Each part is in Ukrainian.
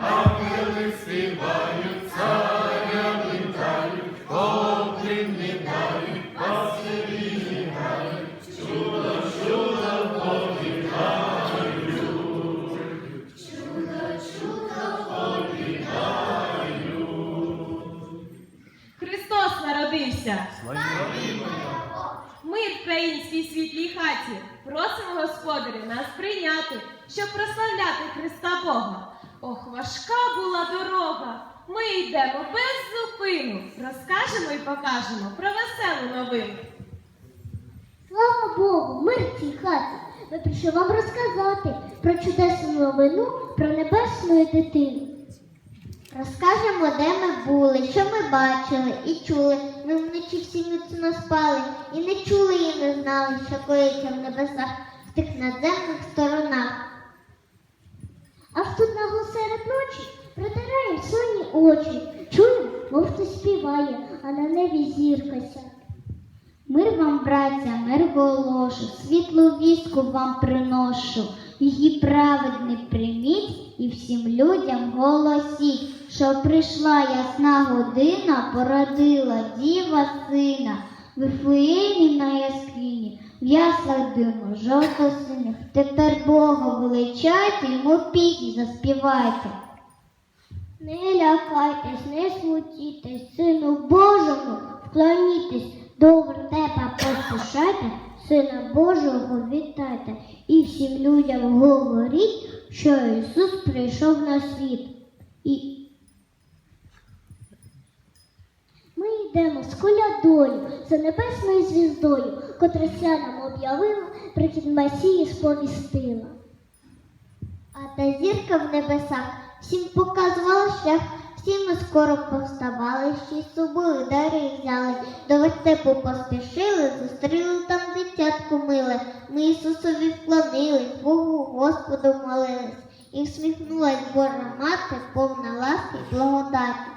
ангели співають, царя вітають, поклін віддають, пастирі грають, чудо, чудо повідають. Чудо, чудо. Христос народився! Ми в українській світлій хаті просимо господарю нас прийняти, щоб прославляти Христа Бога. Ох, важка була дорога. Ми йдемо без зупину. Розкажемо і покажемо про веселу новину. Слава Богу, мир цій хаті. Ми прийшли вам розказати про чудесну новину про небесну дитину. Розкажемо, де ми були, що ми бачили і чули. Ми вночі всі міцно спали і не чули і не знали, що коїться в небесах в тих надземних сторонах. Аж тут нагло серед ночі протираємо сонні очі. Чуємо, мов хтось співає, а на небі зірка сяє. Мир вам, браття, мир голошу, світлу вістку вам приношу, її праведний прийміть і всім людям голосіть, що прийшла ясна година, породила діва сина, в Вифлеємі на яскині, яслах диму, жовто-синіх, тепер Бога величайте, йому пісні заспівайте. Не лякайтесь, не смутітесь, сину Божому, вклонітесь, до вертепа послушайте, сина Божого вітайте, і всім людям говоріть, що Ісус прийшов на світ. І ми йдемо з колядою за небесною звіздою, котра нам об'явила, прихід Месії сповістила. А та зірка в небесах всім показувала шлях, всі ми скоро повставали, ще й собою дари взяли, до вертепу поспішили, зустріли там дитятку миле. Ми Ісусові вклонились, Богу Господу молились, і всміхнулась Божа мати, повна ласки й благодаті.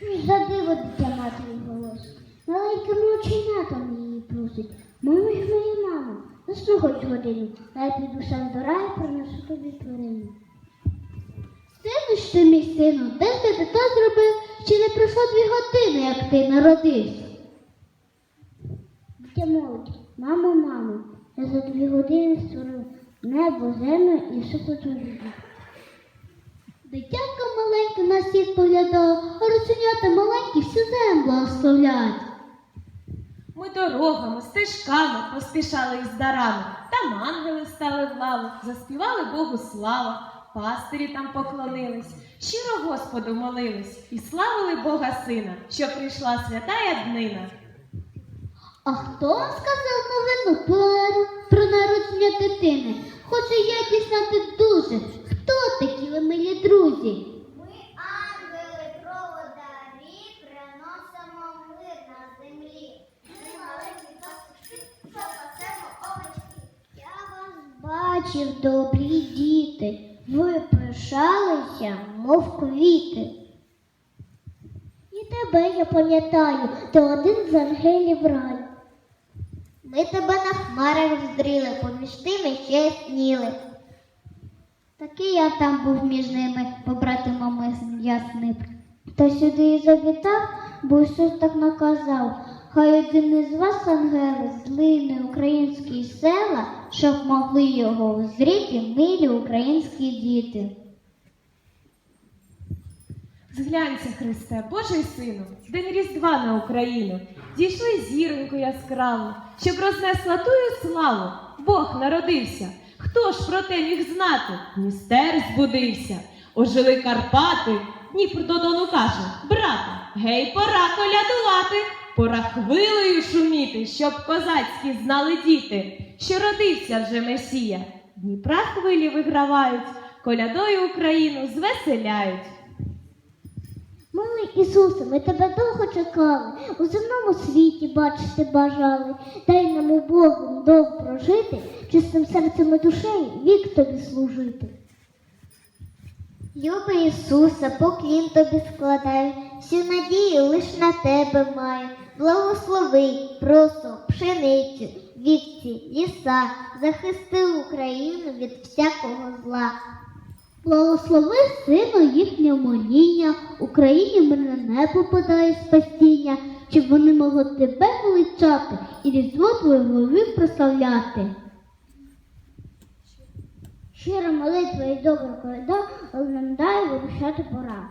За диво дитя матері голос? Маленькими оченятами її просить. Мамо ж моя мамо, засну хоч годину, а я піду сам до раю, принесу тобі тварину. Сину ж ти, мій сину, де ж ти то зробив? Ще не пройшло дві години, як ти народився. Дитя молодь, мамо, мамо, я за дві години створив небо, землю і все потворив. Дитятка маленька на світ поглядала, а росенята маленькі всю землю благословляють. Ми дорогами, стежками поспішали із дарами, там ангели стали в лаву, заспівали Богу слава, пастирі там поклонились, щиро Господу молились і славили Бога Сина, що прийшла святая днина. А хто сказав новину про, про народження дитини? Хочу я дізнати дуже. Хто такі ви, милі друзі? Ми, ангели, проводарі, приносимо мир на землі. Ми маленькі пастушки, що пасемо овечки. Я вас бачив, добрі діти. Ви пишалися, мов квіти. І тебе я пам'ятаю, ти один з ангелів раю. Ми тебе на хмарах здріли, поміж тими ще сніли. Такий я там був між ними, побратимами ясним. Та сюди і завітав, бо Ісус так наказав. Хай один із вас, ангели, злине українські села, щоб могли його узріти милі українські діти. Зглянься, Христе, Божий сину, день Різдва на Україну. Дійшли зіроньку яскраву, щоб рознесла тую славу. Бог народився. Хто ж про те міг знати? Дністер збудився. Ожили Карпати. Дніпр до Дону каже: Брате, гей, пора колядувати. Пора хвилею шуміти, щоб козацькі знали діти, що родився вже Месія. Дніпра хвилі вигравають, колядою Україну звеселяють. Милий Ісусе, ми тебе довго чекали, у земному світі бачити бажали. Дай нам у Богу довго прожити, чистим серцем і душею вік тобі служити. Любий Ісусе, поклін тобі складаю, всю надію лиш на тебе маю. Благослови, просу, пшеницю, вівці, ліса, захисти Україну від всякого зла. Благослови сину їхнє моління, Україні мирне небо подає спасіння, щоб вони могли тебе величати і різдво твоє голові прославляти. Щира молитва і добра коляда, дай вирушати пора.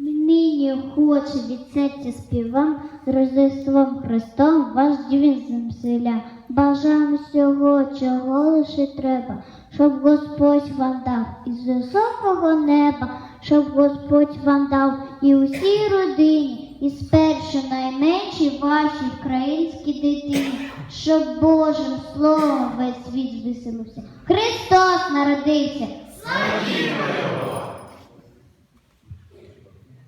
Нині хочу від співам з Рождеством Христом ваш дзвін земселя. Бажаємо всього, чого лише треба, щоб Господь вам дав із високого неба, щоб Господь вам дав і усій родині, і спершу найменшій вашій українській дитині, щоб Божим словом весь світ веселився. Христос народився! З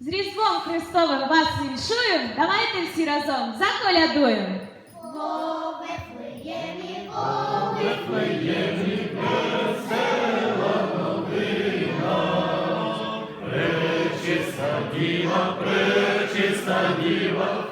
Різдвом Христовим вас віншую, давайте всі разом заколядуємо. Пречиста діва, пречиста діва,